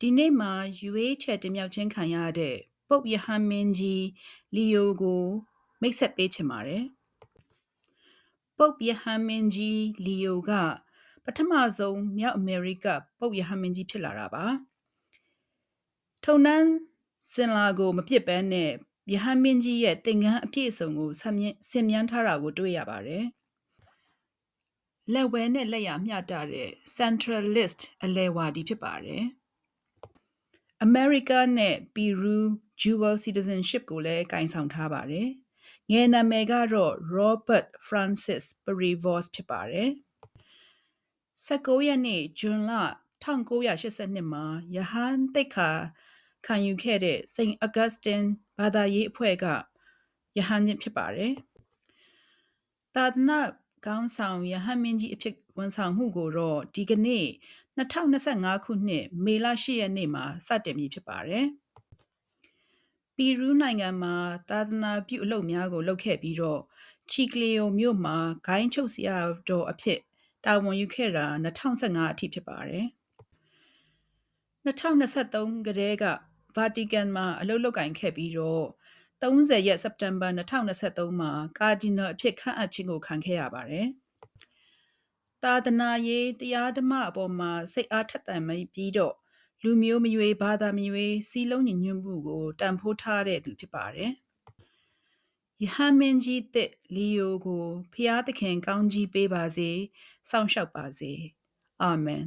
ဒီနေ့မှာရွေးချယ်တင်မြှောက်ခြင်းခံရတဲ့ပုပ်ယဟန်မင်းကြီးလီယိုကို မိတ်ဆက်ပေးချင်ပါတယ်ပုပ်ယဟန်မင်းကြီးလီယိုကပထမဆုံးမြောက်အမေရိက ပုပ်ယဟန်မင်းကြီးဖြစ်လာတာပါထုံနှန်းစင်လာကိုမပြစ်ပန်းနဲ့ယဟန်မင်းကြီးရဲ့တင်ကန်းအပြည့်အစုံကိုဆင်မြန်းဆင်မြန်းထားတာကိုတွေ့ရပါတယ်လက်ဝဲနဲ့လက်ရမျှတတဲ့ centralist အလဲဝါဒီဖြစ်ပါတယ်။ America နဲ့ Peru dual citizenship ကိုလည်းကင်ဆောင်ထားပါတယ်။ငယ်နာမည်ကတော့ Robert Francis Prevost ဖြစ်ပါတယ်။19ရက်နေ့ဇွန်လ1982မှာယဟန်တိတ်ခါခံယူခဲ့တဲ့ Saint Augustine ဘာသာရေးအဖွဲ့ကယဟန်ဖြစ်ပါတယ်။သာသနာ ခေါင်းဆောင်ယဟန်မင်းကြီးအဖြစ်ဝန်ဆောင်မှုကိုတော့ဒီကနေ့2025ခုနှစ်မေလ10ရက်နေ့မှာစတင်ပြီဖြစ်ပါတယ်။ပီရူးနိုင်ငံမှာသာသနာပြုအလုပ်များကိုလုပ်ခဲ့ပြီးတော့ချီကလီယိုမြို့မှာဂိုင်းချုပ်ဆရာတော်အဖြစ်တာဝန်ယူခဲ့တာ2015အထိဖြစ်ပါတယ်။2023ကတည်းကဗာတီကန်မှာအလုပ်လုပ်ကင်ခဲ့ပြီးတော့ 30ရက်စက်တင်ဘာ2023မှာကာဒီနယ်အဖြစ်ခန့်အပ်ခြင်းကိုခံခဲ့ရပါတယ်။သာသနာရေးတရားဓမ္မအပေါ်မှာစိတ်အားထက်သန်ပြီးတော့လူမျိုးမရွေးဘာသာမရွေးစီလုံးညီညွတ်မှုကိုတန်ဖိုးထားတဲ့သူဖြစ်ပါတယ်။ယဟန်မင်းကြီးတဲ့လီယိုကိုဖျားသခင်ကောင်းကြီးပေးပါစေစောင့်ရှောက်ပါစေအာမင်